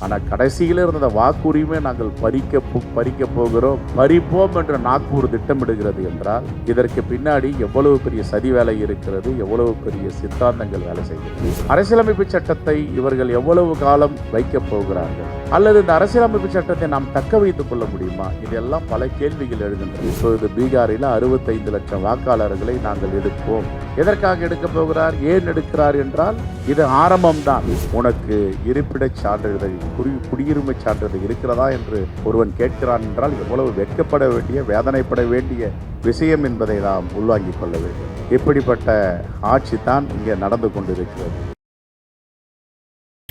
ஆனால் கடைசியில் இருந்த வாக்குரிமை நாங்கள் பறிக்க போ- பறிக்க போகிறோம். பறிப்போம் என்று நாக்பூர் திட்டமிடுகிறது என்றால் இதற்கு பின்னாடி எவ்வளவு பெரிய சதி வேலை இருக்கிறது எவ்வளவு பெரிய சித்தாந்தங்கள் வேலை செய்கிறது? அரசியலமைப்பு சட்டத்தை இவர்கள் எவ்வளவு காலம் வைக்கப் போகிறார்கள்? அல்லது இந்த அரசியலமைப்பு சட்டத்தை நாம் தக்க வைத்துக் கொள்ள முடியுமா? இதெல்லாம் பல கேள்விகள் எழுகின்றன. இப்பொழுது பீகாரில் அறுபத்தைந்து லட்சம் வாக்காளர்களை நாங்கள் எடுப்போம். எதற்காக எடுக்க போகிறார்? ஏன் எடுக்கிறார் என்றால் இது ஆரம்பம்தான். உனக்கு இருப்பிடச் சான்றிதழ் குடி குடியுரிமை சான்றிதழ் இருக்கிறதா என்று ஒருவன் கேட்கிறான் என்றால் எவ்வளவு வெட்கப்பட வேண்டிய வேதனைப்பட வேண்டிய விஷயம் என்பதை நாம் உள்வாங்கிக் கொள்ள வேண்டும். இப்படிப்பட்ட ஆட்சி தான் இங்கே நடந்து கொண்டிருக்கிறது.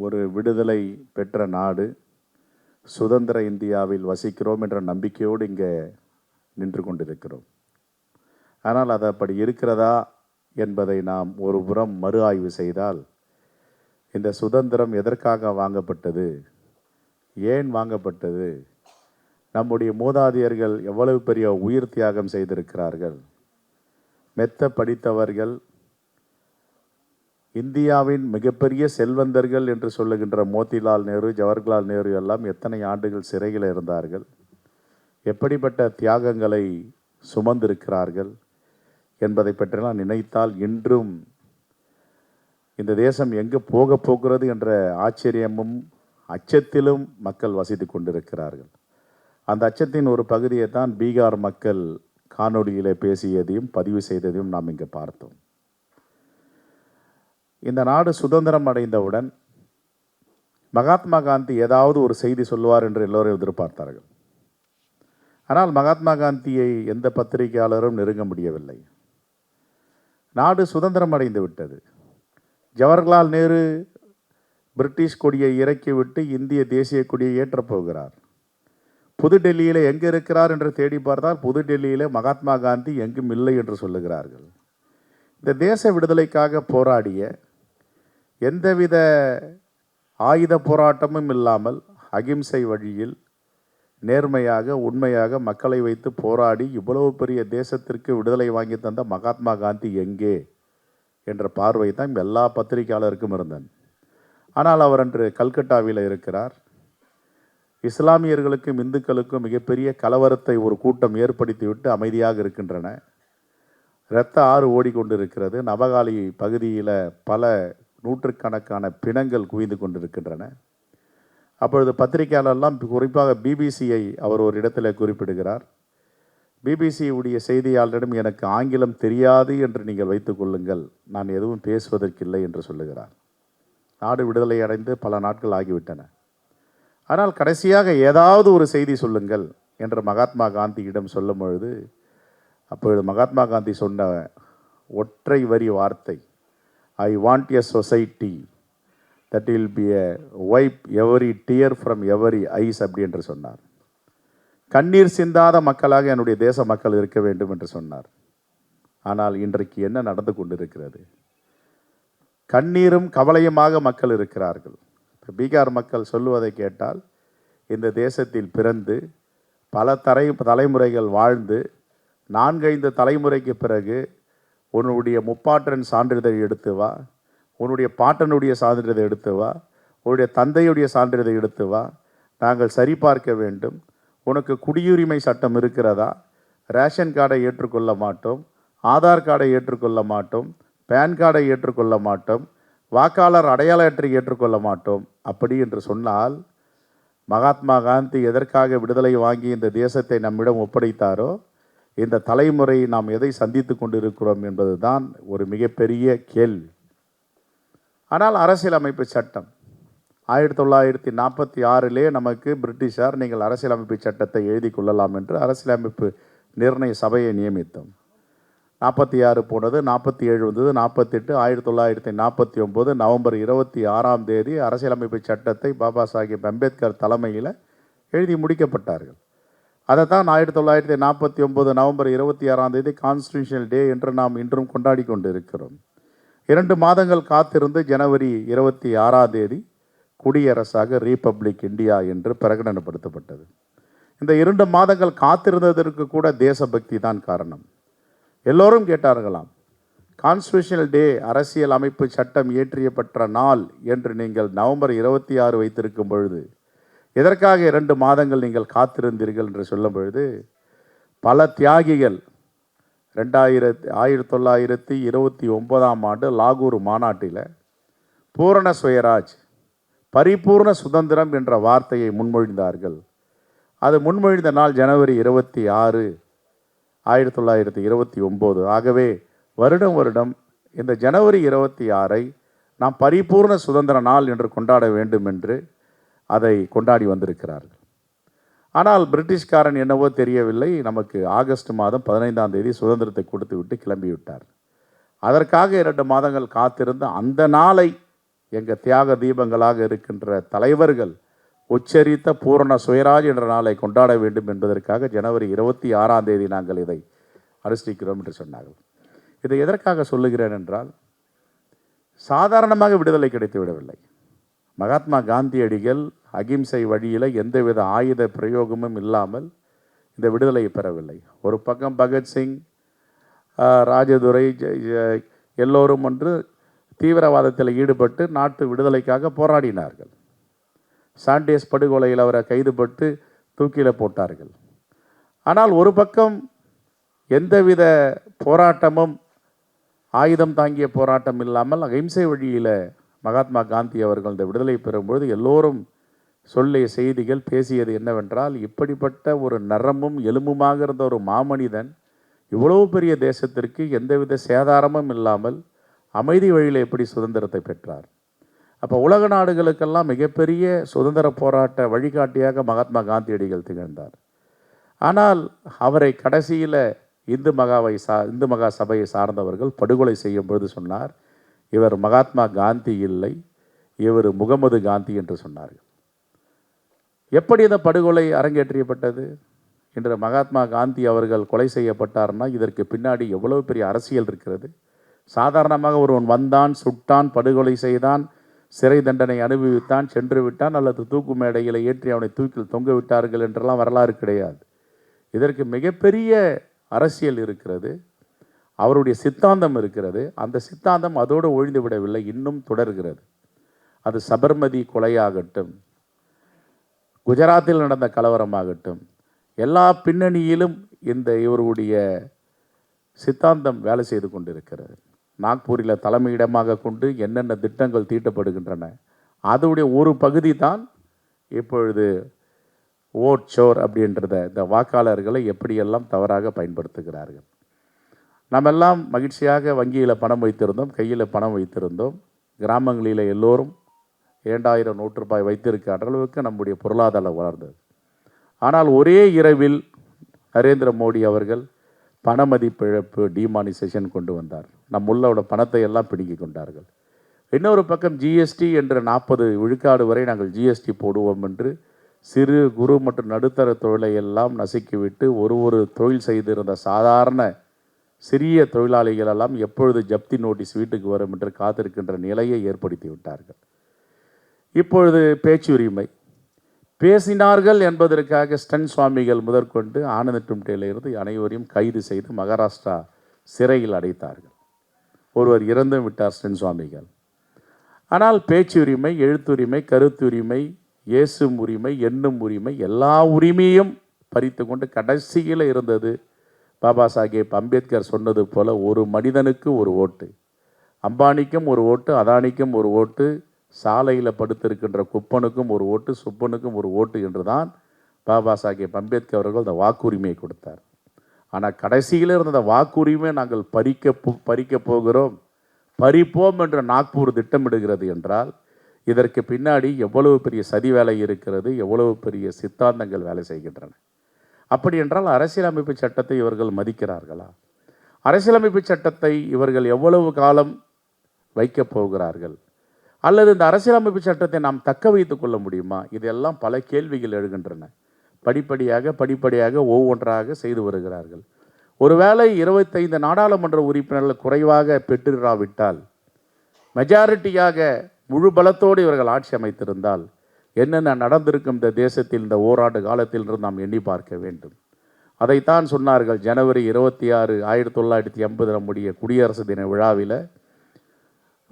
ஒரு விடுதலை பெற்ற நாடு சுதந்திர இந்தியாவில் வசிக்கிறோம் என்ற நம்பிக்கையோடு இங்கே நின்று கொண்டிருக்கிறோம். ஆனால் அது அப்படி இருக்கிறதா என்பதை நாம் ஒரு புறம் மறு ஆய்வு செய்தால் இந்த சுதந்திரம் எதற்காக வாங்கப்பட்டது ஏன் வாங்கப்பட்டது நம்முடைய மூதாதையர்கள் எவ்வளவு பெரிய உயிர் தியாகம் செய்திருக்கிறார்கள் மெத்த படித்தவர்கள் இந்தியாவின் மிகப்பெரிய செல்வந்தர்கள் என்று சொல்லுகின்ற மோதிலால் நேரு ஜவஹர்லால் நேரு எல்லாம் எத்தனை ஆண்டுகள் சிறையில் இருந்தார்கள்? எப்படிப்பட்ட தியாகங்களை சுமந்திருக்கிறார்கள் என்பதை பற்றியெல்லாம் நினைத்தால் இன்றும் இந்த தேசம் எங்கு போக போகிறது என்ற ஆச்சரியமும் அச்சத்திலும் மக்கள் வசித்து கொண்டிருக்கிறார்கள். அந்த அச்சத்தின் ஒரு பகுதியை தான் பீகார் மக்கள் காணொலியிலே பேசியதையும் பதிவு செய்ததையும் நாம் இங்கே பார்த்தோம். இந்த நாடு சுதந்திரம் அடைந்தவுடன் மகாத்மா காந்தி ஏதாவது ஒரு செய்தி சொல்லுவார் என்று எல்லோரும் எதிர்பார்த்தார்கள். ஆனால் மகாத்மா காந்தியை எந்த பத்திரிகையாளரும் நெருங்க முடியவில்லை. நாடு சுதந்திரம் அடைந்து விட்டது. ஜவஹர்லால் நேரு பிரிட்டிஷ் கொடியை இறக்கிவிட்டு இந்திய தேசிய கொடியை ஏற்றப் போகிறார். புதுடெல்லியில் எங்கே இருக்கிறார் என்று தேடி பார்த்தால் புதுடெல்லியில் மகாத்மா காந்தி எங்கும் இல்லை என்று சொல்லுகிறார்கள். இந்த தேச விடுதலைக்காக போராடிய எந்தவித ஆயுத போராட்டமும் இல்லாமல் அகிம்சை வழியில் நேர்மையாக உண்மையாக மக்களை வைத்து போராடி இவ்வளவு பெரிய தேசத்திற்கு விடுதலை வாங்கி தந்த மகாத்மா காந்தி எங்கே என்ற பார்வை தான் எல்லா பத்திரிகையாளருக்கும் இருந்தன் ஆனால் அவர் அன்று கல்கட்டாவில் இருக்கிறார். இஸ்லாமியர்களுக்கும் இந்துக்களுக்கும் மிகப்பெரிய கலவரத்தை ஒரு கூட்டம் ஏற்படுத்திவிட்டு அமைதியாக இருக்கின்றன. இரத்த ஆறு ஓடிக்கொண்டிருக்கிறது. நவகாலி பகுதியில் பல நூற்றுக்கணக்கான பிணங்கள் குவிந்து கொண்டிருக்கின்றன. அப்பொழுது பத்திரிகையாளர்லாம் குறிப்பாக பிபிசியை அவர் ஒரு இடத்துல குறிப்பிடுகிறார். பிபிசியுடைய செய்தியாளரிடம் எனக்கு ஆங்கிலம் தெரியாது என்று நீங்கள் வைத்துக்கொள்ளுங்கள் நான் எதுவும் பேசுவதற்கில்லை என்று சொல்லுகிறார். நாடு விடுதலை அடைந்து பல நாட்கள் ஆகிவிட்டன. ஆனால் கடைசியாக ஏதாவது ஒரு செய்தி சொல்லுங்கள் என்று மகாத்மா காந்தியிடம் சொல்லும் பொழுது அப்பொழுது மகாத்மா காந்தி சொன்ன ஒற்றை வரி வார்த்தை I want a society that will be a wipe every tear from every eyes அப்படி என்று சொன்னார். கண்ணீர் சிந்தாத மக்களாக என்னுடைய தேச மக்கள் இருக்க வேண்டும் என்று சொன்னார். ஆனால் இன்றைக்கு என்ன நடந்து கொண்டிருக்கிறது? கண்ணீரும் கவலையுமாக மக்கள் இருக்கிறார்கள். இப்போ பீகார் மக்கள் சொல்லுவதை கேட்டால் இந்த தேசத்தில் பிறந்து பல தரை தலைமுறைகள் வாழ்ந்து நான்கைந்து தலைமுறைக்கு பிறகு உன்னுடைய முப்பாட்டன் சான்றிதழ் எடுத்து வா. உன்னுடைய பாட்டனுடைய சான்றிதழை எடுத்து வா. உன்னுடைய தந்தையுடைய சான்றிதழை எடுத்து வா. நாங்கள் சரிபார்க்க வேண்டும். உனக்கு குடியுரிமை சட்டம் இருக்கிறதா? ரேஷன் கார்டை ஏற்றுக்கொள்ள மாட்டோம். ஆதார் கார்டை ஏற்றுக்கொள்ள மாட்டோம். பேன் கார்டை ஏற்றுக்கொள்ள மாட்டோம். வாக்காளர் அடையாள அட்டை ஏற்றுக்கொள்ள மாட்டோம். அப்படி என்று சொன்னால் மகாத்மா காந்தி எதற்காக விடுதலை வாங்கி இந்த தேசத்தை நம்மிடம் ஒப்படைத்தாரோ இந்த தலைமுறை நாம் எதை சந்தித்து கொண்டிருக்கிறோம் என்பதுதான் ஒரு மிகப்பெரிய கேள்வி. ஆனால் அரசியலமைப்பு சட்டம் ஆயிரத்தி தொள்ளாயிரத்தி நாற்பத்தி ஆறிலே நமக்கு பிரிட்டிஷார் நீங்கள் அரசியலமைப்பு சட்டத்தை எழுதி கொள்ளலாம் என்று அரசியலமைப்பு நிர்ணய சபையை நியமித்தோம். நாற்பத்தி ஆறு போனது நாற்பத்தி ஏழு வந்தது நாற்பத்தெட்டு ஆயிரத்தி தொள்ளாயிரத்தி நாற்பத்தி ஒம்பது நவம்பர் இருபத்தி ஆறாம் தேதி அரசியலமைப்பு சட்டத்தை பாபா சாஹிப் அம்பேத்கர் தலைமையில் எழுதி முடிக்கப்பட்டார்கள். அதை தான் ஆயிரத்தி தொள்ளாயிரத்தி நாற்பத்தி ஒம்பது நவம்பர் இருபத்தி ஆறாம் தேதி கான்ஸ்டியூஷனல் டே என்று நாம் இன்றும் கொண்டாடி கொண்டு இருக்கிறோம் இரண்டு மாதங்கள் காத்திருந்து ஜனவரி இருபத்தி ஆறாம் தேதி குடியரசாக ரீபப்ளிக் இந்தியா என்று பிரகடனப்படுத்தப்பட்டது. இந்த இரண்டு மாதங்கள் காத்திருந்ததற்கு கூட தேசபக்தி தான் காரணம். எல்லோரும் கேட்டார்களாம் கான்ஸ்டியூஷனல் டே அரசியல் அமைப்பு சட்டம் இயற்றியப்பட்ட நாள் என்று நீங்கள் நவம்பர் இருபத்தி ஆறு வைத்திருக்கும் பொழுது எதற்காக இரண்டு மாதங்கள் நீங்கள் காத்திருந்தீர்கள் என்று சொல்லும் பொழுது பல தியாகிகள் ரெண்டாயிரத்தி ஆயிரத்தி தொள்ளாயிரத்தி இருபத்தி ஒன்பதாம் ஆண்டு லாகூர் மாநாட்டில் பூரண சுயராஜ் பரிபூர்ண சுதந்திரம் என்ற வார்த்தையை முன்மொழிந்தார்கள். அது முன்மொழிந்த நாள் ஜனவரி இருபத்தி ஆறு ஆயிரத்தி தொள்ளாயிரத்தி இருபத்தி ஒம்பது ஆகவே வருடம் வருடம் இந்த ஜனவரி இருபத்தி ஆறை நாம் பரிபூர்ண சுதந்திர நாள் என்று கொண்டாட வேண்டும் என்று அதை கொண்டாடி வந்திருக்கிறார்கள். ஆனால் பிரிட்டிஷ்காரன் என்னவோ தெரியவில்லை நமக்கு ஆகஸ்ட் மாதம் பதினைந்தாம் தேதி சுதந்திரத்தை கொடுத்து விட்டு கிளம்பிவிட்டார். அதற்காக இரண்டு மாதங்கள் காத்திருந்த அந்த நாளை எங்கள் தியாக தீபங்களாக இருக்கின்ற தலைவர்கள் உச்சரித்த பூரண சுயராஜ் என்ற நாளை கொண்டாட வேண்டும் என்பதற்காக ஜனவரி இருபத்தி ஆறாம் தேதி நாங்கள் இதை அனுஷ்டிக்கிறோம் என்று சொன்னார்கள். இதை எதற்காக சொல்லுகிறேன் என்றால் சாதாரணமாக விடுதலை கிடைத்து விடவில்லை. மகாத்மா காந்தியடிகள் அகிம்சை வழியில் எந்தவித ஆயுத பிரயோகமும் இல்லாமல் இந்த விடுதலையை பெறவில்லை. ஒரு பக்கம் பகத்சிங் ராஜதுரை ஜெ- எல்லோரும் ஒன்று தீவிரவாதத்தில் ஈடுபட்டு நாட்டு விடுதலைக்காக போராடினார்கள். சாண்டேஸ் படுகொலையில் அவரை கைதுபட்டு தூக்கில போட்டார்கள். ஆனால் ஒரு பக்கம் எந்தவித போராட்டமும் ஆயுதம் தாங்கிய போராட்டம் இல்லாமல் அகிம்சை வழியில் மகாத்மா காந்தி அவர்கள் இந்த விடுதலை பெறும்பொழுது எல்லோரும் சொல்லிய செய்திகள் பேசியது என்னவென்றால் இப்படிப்பட்ட ஒரு நரமும் எலும்புமாக இருந்த ஒரு மாமனிதன் இவ்வளவு பெரிய தேசத்திற்கு எந்தவித சேதாரமும் இல்லாமல் அமைதி வழியில் எப்படி சுதந்திரத்தை பெற்றார்? அப்போ உலக நாடுகளுக்கெல்லாம் மிகப்பெரிய சுதந்திர போராட்ட வழிகாட்டியாக மகாத்மா காந்தியடிகள் திகழ்ந்தார். ஆனால் அவரை கடைசியில் இந்து மகாவை சா இந்து மகா சபையை சார்ந்தவர்கள் படுகொலை செய்யும் பொழுது சொன்னார் இவர் மகாத்மா காந்தி இல்லை இவர் முகமது காந்தி என்று சொன்னார்கள். எப்படி இந்த படுகொலை அரங்கேற்றியப்பட்டது? இன்று மகாத்மா காந்தி அவர்கள் கொலை செய்யப்பட்டார்னா இதற்கு பின்னாடி எவ்வளவு பெரிய அரசியல் இருக்கிறது? சாதாரணமாக ஒருவன் வந்தான் சுட்டான் படுகொலை செய்தான் சிறை தண்டனை அனுபவித்தான் சென்று விட்டான் அல்லது தூக்கு மேடையில் ஏற்றி அவனை தூக்கில் தொங்க விட்டார்கள் என்றெல்லாம் வரலாறு கிடையாது. இதற்கு மிகப்பெரிய அரசியல் இருக்கிறது. அவருடைய சித்தாந்தம் இருக்கிறது. அந்த சித்தாந்தம் அதோடு ஒழிந்து விடவில்லை இன்னும் தொடர்கிறது. அது சபர்மதி கொலையாகட்டும் குஜராத்தில் நடந்த கலவரமாகட்டும் எல்லா பின்னணியிலும் இந்த இவருடைய சித்தாந்தம் வேலை செய்து கொண்டிருக்கிறது. நாக்பூரில் தலைமையிடமாக கொண்டு என்னென்ன திட்டங்கள் தீட்டப்படுகின்றன அதோடைய ஒரு பகுதி தான் இப்பொழுது ஓட் சோர் அப்படின்றத இந்த வாக்காளர்களை எப்படியெல்லாம் தவறாக பயன்படுத்துகிறார்கள். நம்ம எல்லாம் மகிழ்ச்சியாக வங்கியில் பணம் வைத்திருந்தோம் கையில் பணம் வைத்திருந்தோம். கிராமங்களில் எல்லோரும் இரண்டாயிரம் நூற்று ரூபாய் வைத்திருக்கிற அளவுக்கு நம்முடைய பொருளாதாரம் வளர்ந்தது. ஆனால் ஒரே இரவில் நரேந்திர மோடி அவர்கள் பண மதிப்பிழப்பு டிமானிசேஷன் கொண்டு வந்தார். நம் உள்ளோட பணத்தை எல்லாம் பிடுங்கிக் கொண்டார்கள். இன்னொரு பக்கம் ஜிஎஸ்டி என்ற நாற்பது விழுக்காடு வரை நாங்கள் ஜிஎஸ்டி போடுவோம் என்று சிறு குறு மற்றும் நடுத்தர தொழிலை எல்லாம் நசுக்கிவிட்டு ஒரு ஒரு தொழில் செய்திருந்த சாதாரண சிறிய தொழிலாளிகளெல்லாம் எப்பொழுது ஜப்தி நோட்டீஸ் வீட்டுக்கு வரும் என்று காத்திருக்கின்ற நிலையை ஏற்படுத்தி விட்டார்கள். இப்பொழுது பேச்சுரிமை. பேசினார்கள் என்பதற்காக ஸ்டன் சுவாமிகள் முதற்கொண்டு ஆனந்த டும்டேலிருந்து அனைவரையும் கைது செய்து மகாராஷ்டிரா சிறையில் அடைத்தார்கள். ஒருவர் இறந்தும் விட்டார் ஸ்டன் சுவாமிகள். ஆனால் பேச்சுரிமை எழுத்துரிமை கருத்துரிமை இயேசும் உரிமை எண்ணும் உரிமை எல்லா உரிமையும் பறித்து கொண்டு கடைசியில் இருந்தது பாபா சாஹேப் அம்பேத்கர் சொன்னது போல் ஒரு மனிதனுக்கு ஒரு ஓட்டு அம்பானிக்கும் ஒரு ஓட்டு அதானிக்கும் ஒரு ஓட்டு சாலையில் படுத்திருக்கின்ற குப்பனுக்கும் ஒரு ஓட்டு சுப்பனுக்கும் ஒரு ஓட்டு என்று தான் பாபா சாஹேப் அம்பேத்கர் அவர்கள் அந்த வாக்குரிமையை கொடுத்தார். ஆனால் கடைசியில் இருந்த அந்த வாக்குரிமையை நாங்கள் பறிக்க போ- பறிக்கப் போகிறோம் பறிப்போம் என்று நாக்பூர் திட்டமிடுகிறது என்றால் இதற்கு பின்னாடி எவ்வளவு பெரிய சதி வேலை இருக்கிறது எவ்வளவு பெரிய சித்தாந்தங்கள் வேலை செய்கின்றன. அப்படி என்றால் அரசியலமைப்பு சட்டத்தை இவர்கள் மதிக்கிறார்களா? அரசியலமைப்பு சட்டத்தை இவர்கள் எவ்வளவு காலம் வைக்கப் போகிறார்கள்? அல்லது இந்த அரசியலமைப்பு சட்டத்தை நாம் தக்க வைத்துக் கொள்ள முடியுமா? இதெல்லாம் பல கேள்விகள் எழுகின்றன. படிப்படியாக படிப்படியாக ஒவ்வொன்றாக செய்து வருகிறார்கள். ஒருவேளை இருபத்தைந்து நாடாளுமன்ற உறுப்பினர்கள் குறைவாக பெற்றிராவிட்டால் மெஜாரிட்டியாக முழு பலத்தோடு இவர்கள் ஆட்சி அமைத்திருந்தால் என்னென்ன நடந்திருக்கும் இந்த தேசத்தில் இந்த ஓராண்டு காலத்தில் இருந்து நாம் எண்ணி பார்க்க வேண்டும். அதைத்தான் சொன்னார்கள் ஜனவரி இருபத்தி ஆறு ஆயிரத்தி தொள்ளாயிரத்தி எண்பது நம்முடைய குடியரசு தின விழாவில்.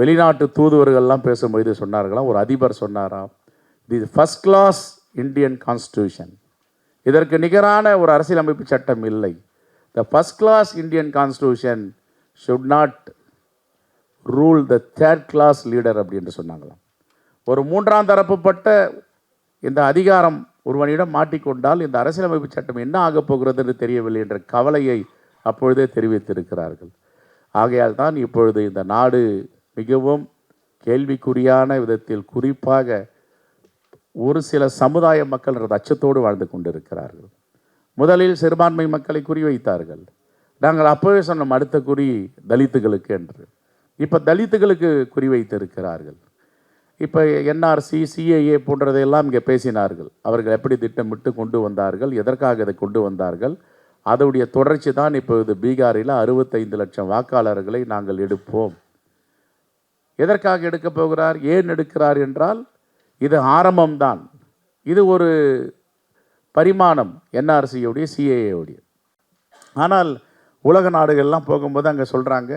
வெளிநாட்டு தூதுவர்கள்லாம் பேசும்போது சொன்னார்களாம் ஒரு அதிபர் சொன்னாராம் the first class Indian constitution இதற்கு நிகரான ஒரு அரசியலமைப்பு சட்டம் இல்லை. The first class Indian constitution should not rule the third class leader அப்படின்னு சொன்னாங்களாம். ஒரு மூன்றாம் தரப்புப்பட்ட இந்த அதிகாரம் ஒருவனிடம் மாட்டிக்கொண்டால் இந்த அரசியலமைப்பு சட்டம் என்ன ஆகப் போகிறது என்று தெரியவில்லை என்ற கவலையை அப்பொழுதே தெரிவித்திருக்கிறார்கள். ஆகையால் தான் இப்பொழுது இந்த நாடு மிகவும் கேள்விக்குறியான விதத்தில் குறிப்பாக ஒரு சில சமுதாய மக்கள் என்ற அச்சத்தோடு வாழ்ந்து கொண்டிருக்கிறார்கள். முதலில் சிறுபான்மை மக்களை குறிவைத்தார்கள் நாங்கள் அப்போவே சொன்னோம் அடுத்த குறி தலித்துகளுக்கு என்று. இப்போ தலித்துகளுக்கு குறிவைத்திருக்கிறார்கள் இப்போ என்ஆர்சி சிஏஏ போன்றதையெல்லாம் இங்கே பேசினார்கள். அவர்கள் எப்படி திட்டமிட்டு கொண்டு வந்தார்கள் எதற்காக இதை கொண்டு வந்தார்கள் அதோடைய தொடர்ச்சி தான் இப்பொழுது பீகாரில் அறுபத்தைந்து லட்சம் வாக்காளர்களை நாங்கள் எடுப்போம். எதற்காக எடுக்கப் போகிறார் ஏன் எடுக்கிறார் என்றால் இது ஆரம்பம்தான் இது ஒரு பரிமாணம் என்ஆர்சியோடைய சிஏஏவுடைய ஆனால் உலக நாடுகள்லாம் போகும்போது அங்கே சொல்கிறாங்க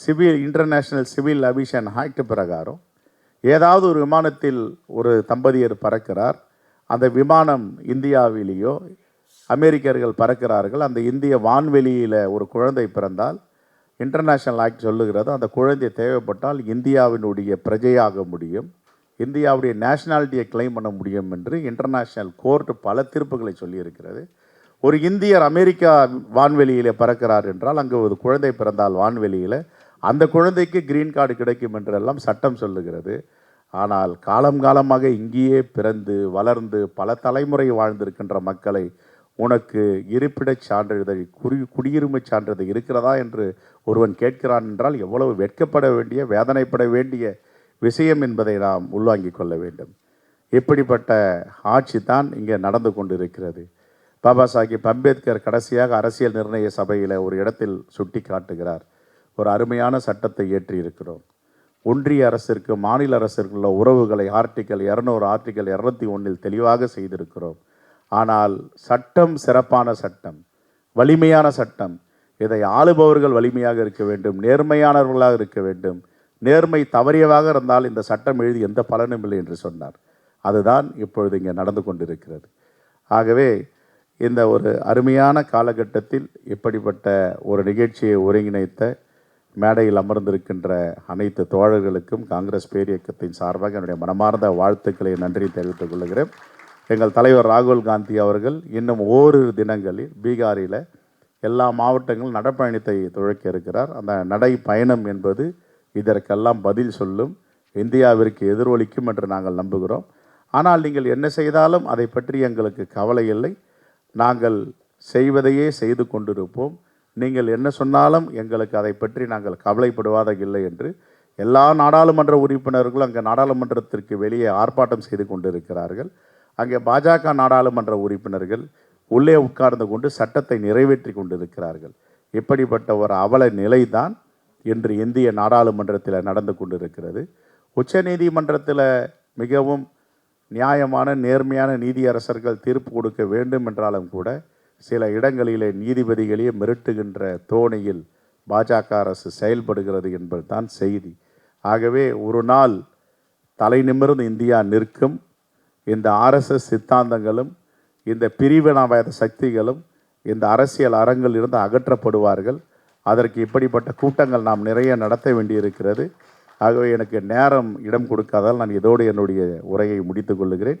civil international civil aviation act பிரகாரம் ஏதாவது ஒரு விமானத்தில் ஒரு தம்பதியர் பறக்கிறார். அந்த விமானம் இந்தியாவிலேயோ அமெரிக்கர்கள் பறக்கிறார்கள். அந்த இந்திய வான்வெளியில் ஒரு குழந்தை பிறந்தால் இன்டர்நேஷ்னல் ஆக்ட் சொல்லுகிறது அந்த குழந்தை தேவைப்பட்டால் இந்தியாவினுடைய பிரஜையாக முடியும். இந்தியாவுடைய நேஷனாலிட்டியை கிளைம் பண்ண முடியும் என்று இன்டர்நேஷ்னல் கோர்ட் பல தீர்ப்புகளை சொல்லியிருக்கிறது. ஒரு இந்தியர் அமெரிக்கா வான்வெளியில் பறக்கிறார் என்றால் அங்கே ஒரு குழந்தை பிறந்தால் வான்வெளியில் அந்த குழந்தைக்கு கிரீன் கார்டு கிடைக்கும் என்றெல்லாம் சட்டம் சொல்லுகிறது. ஆனால் காலம் காலமாக இங்கேயே பிறந்து வளர்ந்து பல தலைமுறை வாழ்ந்திருக்கின்ற மக்களை உனக்கு இருப்பிடச் சான்றிதழ் குறி குடியுரிமைச் சான்றிதழ் இருக்கிறதா என்று ஒருவன் கேட்கிறான் என்றால் எவ்வளவு வெட்கப்பட வேண்டிய வேதனைப்பட வேண்டிய விஷயம் என்பதை நாம் உள்வாங்கிக் கொள்ள வேண்டும். இப்படிப்பட்ட ஆட்சி தான் இங்கே நடந்து கொண்டிருக்கிறது. பாபா சாஹிப் அம்பேத்கர் கடைசியாக அரசியல் நிர்ணய சபையில் ஒரு இடத்தில் சுட்டி காட்டுகிறார் ஒரு அருமையான சட்டத்தை இயற்றி இருக்கிறோம் ஒன்றிய அரசிற்கு மாநில அரசிற்கு உள்ள உறவுகளை ஆர்டிக்கல் இரநூறு ஆர்டிக்கல் இரநூத்தி ஒன்றில் தெளிவாக செய்திருக்கிறோம். ஆனால் சட்டம் சிறப்பான சட்டம் வலிமையான சட்டம். இதை ஆளுபவர்கள் வலிமையாக இருக்க வேண்டும் நேர்மையானவர்களாக இருக்க வேண்டும். நேர்மை தவறியவாக இருந்தால் இந்த சட்டம் எழுதி எந்த பலனும் இல்லை என்று சொன்னார். அதுதான் இப்பொழுது இங்கே நடந்து கொண்டிருக்கிறது. ஆகவே இந்த ஒரு அருமையான காலகட்டத்தில் இப்படிப்பட்ட ஒரு நிகழ்ச்சியை ஒருங்கிணைத்த மேடையில் அமர்ந்திருக்கின்ற அனைத்து தோழர்களுக்கும் காங்கிரஸ் பேரியக்கத்தின் சார்பாக என்னுடைய மனமார்ந்த வாழ்த்துக்களை நன்றி தெரிவித்துக் கொள்கிறேன். எங்கள் தலைவர் ராகுல் காந்தி அவர்கள் இன்னும் ஓரிரு தினங்களில் பீகாரில் எல்லா மாவட்டங்களும் நடைப்பயணத்தை துழக்க இருக்கிறார். அந்த நடை பயணம் என்பது இதற்கெல்லாம் பதில் சொல்லும் இந்தியாவிற்கு எதிரொலிக்கும் என்று நாங்கள் நம்புகிறோம். ஆனால் நீங்கள் என்ன செய்தாலும் அதை பற்றி எங்களுக்கு கவலை இல்லை. நாங்கள் செய்வதையே செய்து கொண்டிருப்போம். நீங்கள் என்ன சொன்னாலும் எங்களுக்கு அதை பற்றி நாங்கள் கவலைப்படுவாத இல்லை என்று எல்லா நாடாளுமன்ற உறுப்பினர்களும் அங்கே நாடாளுமன்றத்திற்கு வெளியே ஆர்ப்பாட்டம் செய்து கொண்டிருக்கிறார்கள். அங்கே பாஜக நாடாளுமன்ற உறுப்பினர்கள் உள்ளே உட்கார்ந்து கொண்டு சட்டத்தை நிறைவேற்றி கொண்டிருக்கிறார்கள். இப்படிப்பட்ட ஒரு அவல நிலைதான் இன்று இந்திய நாடாளுமன்றத்தில் நடந்து கொண்டிருக்கிறது. உச்சநீதிமன்றத்தில் மிகவும் நியாயமான நேர்மையான நீதியரசர்கள் தீர்ப்பு கொடுக்க வேண்டும் என்றாலும் கூட சில இடங்களிலே நீதிபதிகளையே மிரட்டுகின்ற தோணியில் பாஜக அரசு செயல்படுகிறது என்பதுதான் செய்தி. ஆகவே ஒரு நாள் தலை நிமிர்ந்து இந்தியா நிற்கும். இந்த ஆர்எஸ்எஸ் சித்தாந்தங்களும் இந்த பிரிவினவாத சக்திகளும் இந்த அரசியல் அரங்கில் இருந்து அகற்றப்படுவார்கள். அதற்கு இப்படிப்பட்ட கூட்டங்கள் நாம் நிறைய நடத்த வேண்டியிருக்கிறது. ஆகவே எனக்கு நேரம் இடம் கொடுக்காதால் நான் இதோடு என்னுடைய உரையை முடித்துக் கொள்ளுகிறேன்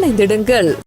இணைந்திடுங்கள்.